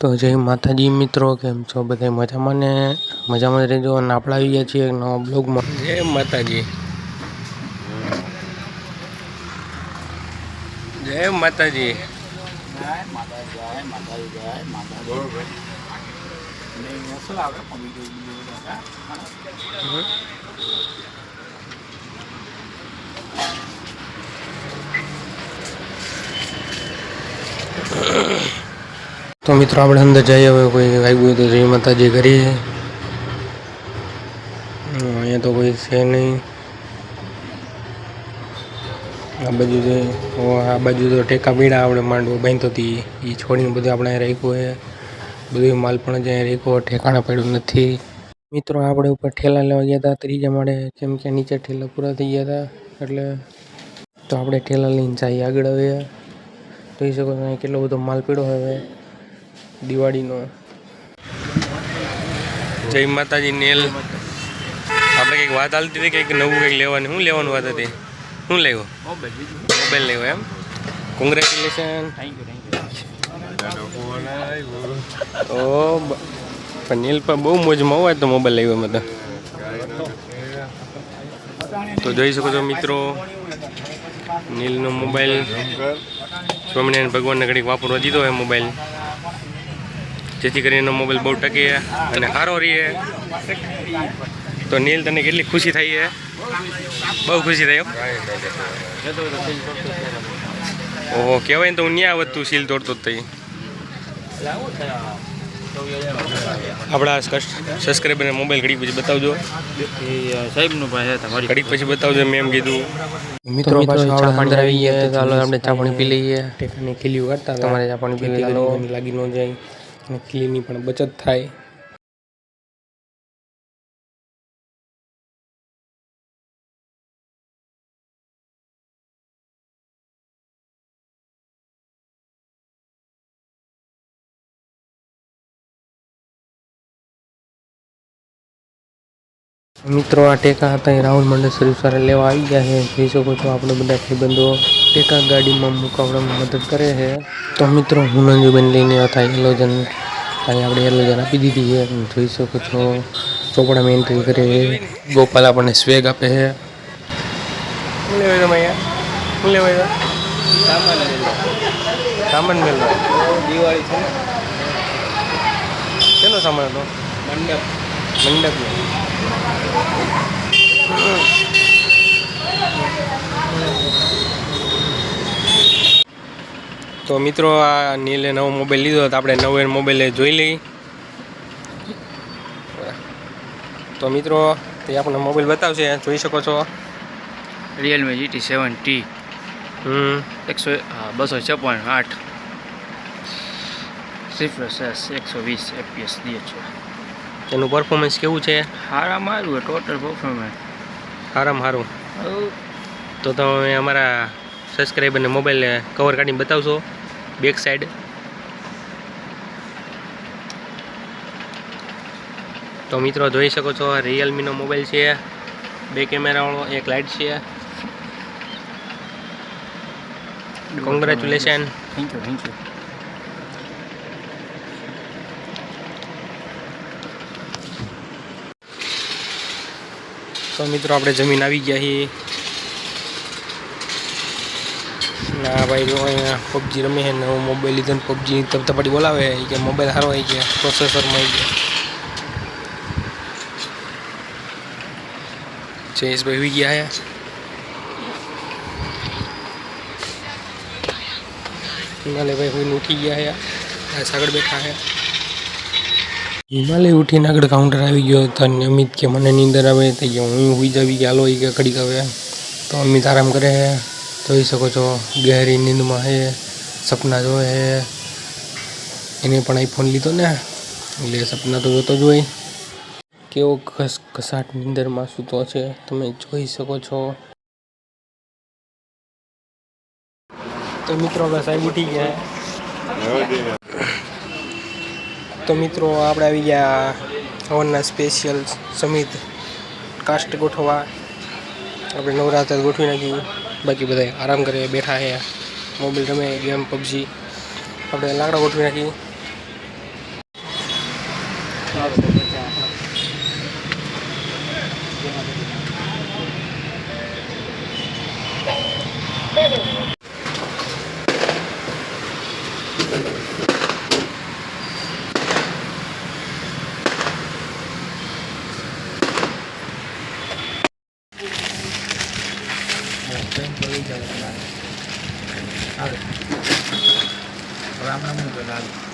તો જય માતાજી મિત્રો કેમ છો બધા? મજામાં ને? મજામાં રહેજો અને આપણે આવી ગયા છીએ નવા બ્લોગમાં. જય માતાજી. જય માતાજી. જય તો મિત્રો, આપણે અંદર જઈએ હવે, કોઈ આવ્યું હોય તો જય માતાજી કરીએ અહીંયા તો કોઈ છે નહીં. આ બાજુ જે આ બાજુ તો ટેકા પીડા આપણે માંડવો બાંધતો હતી એ છોડીને બધું આપણે રાખ્યું છે. બધું માલ પણ જ અહીં રાખ્યો, ઠેકાણા પડ્યું નથી. મિત્રો, આપણે ઉપર ઠેલા લેવા ગયા હતા, ત્રીજા માળે કેમ કે નીચે ઠેલા પૂરા થઈ ગયા હતા, એટલે તો આપણે ઠેલા લઈને જઈએ આગળ હવે. જોઈ શકો કેટલો બધો માલ પીડો હવે. દિવાળીનો. જય માતાજી, નેલ. આપણે કંઈક વાત હાલતી હતી, કંઈક નવું કંઈક લેવાની. શું લેવાનું વાત હતી? શું લેવો? મોબાઈલ લેવો એમ? કોંગ્રેચ્યુલેશન થેન્ક યુ ઓ પણ નીલ પર બહુ મોજમાં હોય તો મોબાઈલ લેવો એમાં તો જોઈ શકો છો મિત્રો, નીલનો મોબાઈલ. સ્વામિનારાયણ ભગવાનને ઘડીક વાપરવા દીધો હોય મોબાઈલ. જેથી કરીને એનો મોબાઈલ બહુ ટકે અને સારો રહે. તો નીલ તને કેટલી ખુશી થઈ છે બહુ ખુશી થઈ ઓહો કહેવાય ને તો હું ન્યા વધતું સીલ તોડતો જ થઈ આપણા સબસ્ક્રાઈબરને મોબાઈલ ઘડી પછી બતાવજો. સાહેબનું ભાઈ તમારી મારી ઘડીક પછી બતાવજો મેં એમ કીધું. મિત્રો પાછું ચા પાણી આવી ગયા ચાલો આપણે ચા પાણી પી લઈએ. ખીલીઓ કરતા તમારે ચા પાણી પી લાગી ન જાય. અને ખીલીની પણ બચત થાય. મિત્રો, આ ટેકા હતા એ રાહુલ મંડળ સર્વિસવાળા લેવા આવી ગયા છે. જોઈ શકો છો આપણે બધા ભાઈબંધો. ટેકા ગાડીમાં મુકાવડામાં મદદ કરે છે. તો મિત્રો હું નંજુબેન લઈને હતા એલોજન અહીં આપણે એલોજન આપી દીધી છે. જોઈ શકો છો ચોપડામાં એન્ટ્રી કરે છે. ગોપાલ આપણને સ્વેગ આપે છે. સામાન મેળવો દિવાળી છે શેનો સામાન હતો? મંડપ. મંડપનો. તો મિત્રો આ નીલે નવો મોબાઈલ લીધો તો આપણે નવો મોબાઈલ જોઈ લઈ તો મિત્રો તે આપણને મોબાઈલ બતાવશે. જોઈ શકો છો. રિયલમી જીટી સેવન ટી હમ. એકસો બસો છપ્પન આઠ. સિફ્રસ એસ એકસો વીસ એફપીએસ દે છે. એનું પરફોર્મન્સ કેવું છે? હારા મારું ટોટલ પરફોર્મન્સ સારામાં સારું તો તમે અમારા સબસ્ક્રાઈબરને મોબાઈલ કવર કાઢીને બતાવશો. Back side. તો મિત્રો જોઈ શકો છો રિયલમીનો મોબાઈલ છે. બે કેમેરાવાળો એક લાઇટ છે. Congratulation thank you thank you તો મિત્રો આપણે જમીન આવી ગયા છીએ. ના ભાઈ, જો અહીંયા પબજી રમી છે નવો મોબાઈલ લીધો ને પબજી તપતપાટી બોલાવે કે મોબાઈલ સારો આવી ગયા પ્રોસેસરમાં આવી ગયા જયેશભાઈ હોઈ ગયા છે હિમાલયભાઈ હોઈને ઉઠી ગયા છે આગળ બેઠા છે હિમાલય ઉઠીને આગળ કાઉન્ટર આવી ગયો તો અમિત કે મને નીંદર આવે, તો કે હું હુઈ જાવી ગયા હાલો કે ઘડીક હવે તો અમિત આરામ કરે છે જોઈ શકો છો. ગહેરી નીંદમાં હે, સપના જોવે હે. એને પણ આઈફોન લીધો ને. એટલે સપના તો જોતો જ હોય. કેવો ઘસ ઘસાટ નીંદરમાં સૂતો છે, તમે જોઈ શકો છો. તો મિત્રો આપણા સાહેબ ઉઠી ગયા. તો મિત્રો, આપણે આવી ગયા હવનના સ્પેશિયલ સમિત કાસ્ટ ગોઠવવા. આપણે નવરાત્ર ગોઠવી નાખી. બાકી બધા આરામ કરે બેઠા છે મોબાઈલ રમે ગેમ પબજી આપણે લાકડા ગોઠવી નાખી. રામ રામ તો લાલ